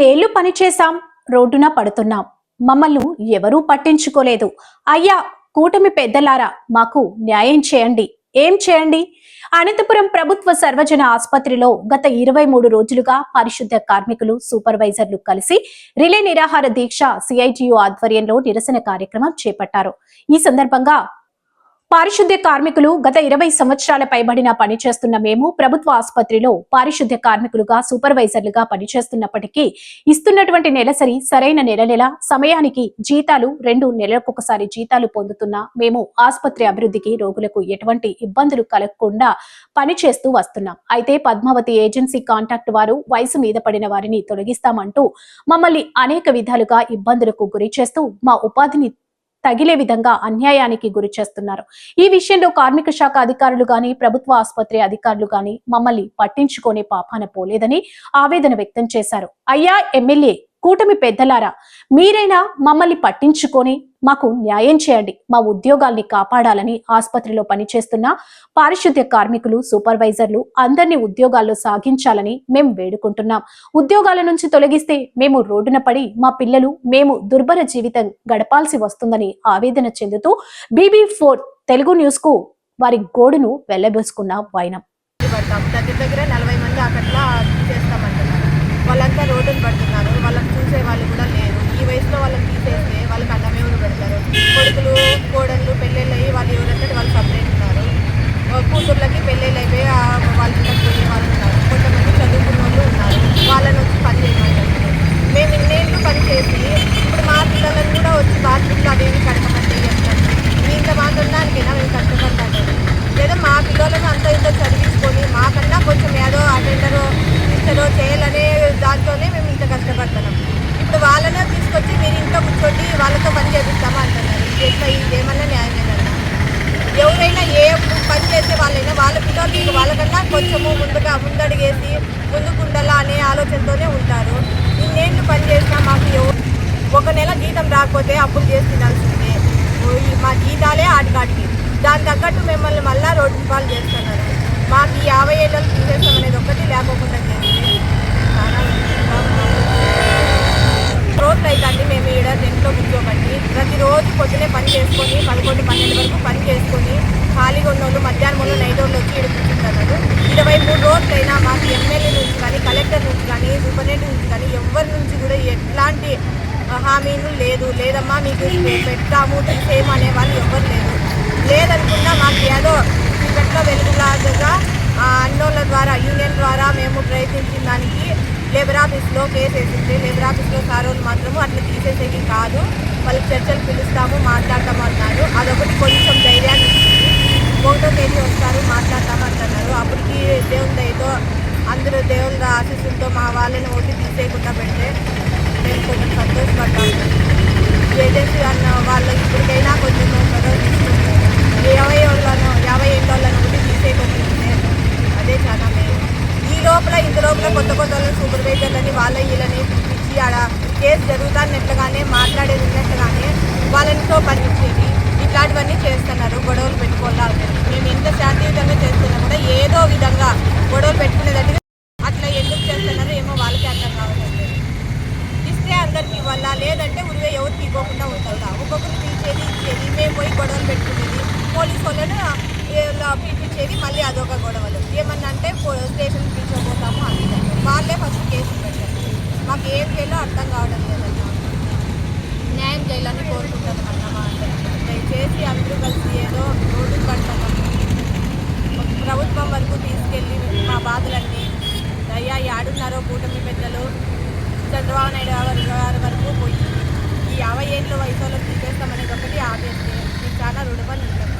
రెండేళ్ళు పనిచేశాం రోడ్డున పడుతున్నాం. మమ్మల్ని ఎవరూ పట్టించుకోలేదు. అయ్యా కూటమి పెద్దలారా మాకు న్యాయం చేయండి. ఏం చేయండి? అనంతపురం ప్రభుత్వ సర్వజన ఆసుపత్రిలో గత ఇరవై మూడు రోజులుగా పరిశుద్ధ కార్మికులు సూపర్వైజర్లు కలిసి రిలే నిరాహార దీక్ష సిఐటియు ఆధ్వర్యంలో నిరసన కార్యక్రమం చేపట్టారు. ఈ సందర్భంగా పారిశుద్ధ్య కార్మికులు గత ఇరవై సంవత్సరాల పైబడిన పనిచేస్తున్న మేము ప్రభుత్వ ఆసుపత్రిలో పారిశుద్ధ్య కార్మికులుగా సూపర్వైజర్లుగా పనిచేస్తున్నప్పటికీ ఇస్తున్నటువంటి నెలసరి సరైన నెల నెల సమయానికి జీతాలు రెండు నెలలకొకసారి జీతాలు పొందుతున్న మేము ఆసుపత్రి అభివృద్ధికి రోగులకు ఎటువంటి ఇబ్బందులు కలగకుండా పనిచేస్తూ వస్తున్నాం. అయితే పద్మావతి ఏజెన్సీ కాంటాక్ట్ వారు వయసు మీద పడిన వారిని తొలగిస్తామంటూ మమ్మల్ని అనేక విధాలుగా ఇబ్బందులకు గురి చేస్తూ మా ఉపాధిని తగిలే విధంగా అన్యాయానికి గురి చేస్తున్నారు. ఈ విషయంలో కార్మిక శాఖ అధికారులు గాని ప్రభుత్వ ఆసుపత్రి అధికారులు గాని మమ్మల్ని పట్టించుకునే పాపాన పోలేదని ఆవేదన వ్యక్తం చేశారు. అయ్యా ఎమ్మెల్యే కూటమి పెద్దలారా మీరైనా మమ్మల్ని పట్టించుకొని మాకు న్యాయం చేయండి మా ఉద్యోగాల్ని కాపాడాలని ఆసుపత్రిలో పనిచేస్తున్న పారిశుద్ధ్య కార్మికులు సూపర్వైజర్లు అందరినీ ఉద్యోగాల్లో సాగించాలని మేము వేడుకుంటున్నాం. ఉద్యోగాల నుంచి తొలగిస్తే మేము రోడ్డున పడి మా పిల్లలు మేము దుర్భర జీవితం గడపాల్సి వస్తుందని ఆవేదన చెందుతూ బీబీ ఫోర్ తెలుగు న్యూస్కు వారి గోడును వెళ్ళబోసుకున్న వైనం. దగ్గర దగ్గర నలభై మంది అక్కట్లా వాళ్ళంతా రోడ్డును పడుతున్నారు. వాళ్ళని చూసే వాళ్ళు కూడా లేరు. ఈ వయసులో వాళ్ళని తీసేస్తే వాళ్ళకి అన్నం ఎవరు పెడతారు? కొడుకులు కోడళ్ళు పెళ్ళిళ్ళు అయ్యి వాళ్ళు ఎవరంటే వాళ్ళు సపరేట్ ఉన్నారు. కూతుర్లకి పెళ్ళిళ్ళు అయిపోయి వాళ్ళ పిల్లకి పోయే వాళ్ళు ఉన్నారు. కొంతమంది చదువుకున్న వాళ్ళు ఉన్నారు. వాళ్ళని వచ్చి పని చేయమంటారు. మేము ఇన్నేళ్ళు పని చేసి ఇప్పుడు మా పిల్లలను కూడా వచ్చి మీరు ఇంట్లో కూర్చోండి వాళ్ళతో పని చేపిస్తామా అంటున్నారు. ఇది ఎట్లా ఇది ఏమన్నా న్యాయమేనన్నా ఎవరైనా ఏ పని చేసే వాళ్ళైనా వాళ్ళ పిల్లలు వాళ్ళకన్నా కొంచెము ముందుగా ముందడిగేసి ముందుకుండాలా అనే ఆలోచనతోనే ఉంటారు. ఇన్నేళ్ళు పని చేసినా మాకు ఒక నెల జీతం రాకపోతే అప్పులు చేసి తినాల్సిందే. ఓ ఈ మా జీతాలే ఆటికాటికి. దాని తగ్గట్టు మిమ్మల్ని మళ్ళా రోడ్డు పాలు చేస్తున్నారు. మాకు ఈ యాభై ఏళ్ళు తీసేస్తాం అనేది ఒకటి లేకోకుండా చేసింది పొద్దునే చేసుకొని పదకొండు పన్నెండు వరకు పని చేసుకొని ఖాళీగా ఉన్న వాళ్ళు మధ్యాహ్నంలో నైట్ వాళ్ళు వచ్చి ఈడ ఇరవై మూడు రోజులైనా మాకు ఎమ్మెల్యే నుంచి కానీ కలెక్టర్ నుంచి కానీ సూపరింటెండెంట్ నుంచి కానీ ఎవరి నుంచి కూడా ఎట్లాంటి హామీలు లేదు. లేదమ్మా మీకు పెడతాము తీసేయమనే వాళ్ళు ఎవరు లేదు లేదనుకున్నా మాకు ఏదో చీకట్లో వెలుగులాగా ఆ, అన్నోళ్ళ ద్వారా యూనియన్ ద్వారా మేము ప్రయత్నించిన దానికి లేబర్ ఆఫీస్లో కేసు వేసింది. లేబర్ ఆఫీస్లో సారోలు మాత్రము అట్లా తీసేసేది కాదు. వాళ్ళకి చర్చలు పిలుస్తాము మాట్లాడతాము అన్నారు అదొకటి కొంచెం ధైర్యాన్ని ఇచ్చింది. ఒకటో తేదీ వస్తారు మాట్లాడతామంటున్నారు. అప్పటికి దేవుని దయతో అందరూ దేవుళ్ళ ఆశీస్సులతో మా వాళ్ళని ఓటి తీసేయకుండా పెడితే మేము కొంచెం సంతోషపడ్డాము ఏజెన్సీ అన్న వాళ్ళు ఇప్పటికైనా కొంచెం చొరవ తీసుకుంటారు యాభై ఏళ్ళను యాభై ఏళ్ళ వాళ్ళని ఒకటి తీసేయకుండా అదే చాలా మెయిన్ ఈ లోపల ఇంత లోపల కొత్త కొత్త వాళ్ళని సూపర్వైజర్లని వాళ్ళ వీళ్ళని పిలిపించి ఆడ కేసు జరుగుతున్నట్లుగానే మాట్లాడేది ఉన్నట్టుగానే వాళ్ళనితో పనిచేది ఇట్లాంటివన్నీ చేస్తున్నారు. గొడవలు పెట్టుకోవాలి మేము ఎంత శాంతియుతంగా చేస్తున్నా కూడా ఏదో విధంగా గొడవలు పెట్టుకునేటట్టుగా అట్లా ఎందుకు చేస్తున్నారో ఏమో వాళ్ళకి అర్థం కావట్లేదు. ఇస్తే అందరికి ఇవ్వాల? లేదంటే ఉరివే ఎవరు ఇవ్వకుండా ఉండాలా ఒక్కొక్కరు పిలిచేది ఇచ్చేది. మేము పోయి గొడవలు పెట్టుకునేది. పోలీసు వాళ్ళను పిలిపించేది. మళ్ళీ అదొక గొడవలు. ఏమన్నా అంటే పో- స్టేషన్కి పిలిచబోతాము అది ఇది అని. వాళ్ళే ఫస్ట్ కేసు పెట్టారు మాకు ఏం చేయాలో అర్థం కావడం లేదన్నా న్యాయం చేయాలని కోరుకుంటాను అన్నమా దయచేసి అందరూ కలిసి ఏదో రోడ్డు పడుతున్నాము ప్రభుత్వం వరకు తీసుకెళ్ళి మా బాధలన్నీ అయ్యా ఆడున్నారో కూటమి పెద్దలు చంద్రబాబు నాయుడు గారు గారి వరకు పోయి ఈ యాభై ఏళ్ళు వయసులో తీసేస్తామనేది ఒకటి ఆపేస్తే మీకు చాలా రుణపడి ఉంటాం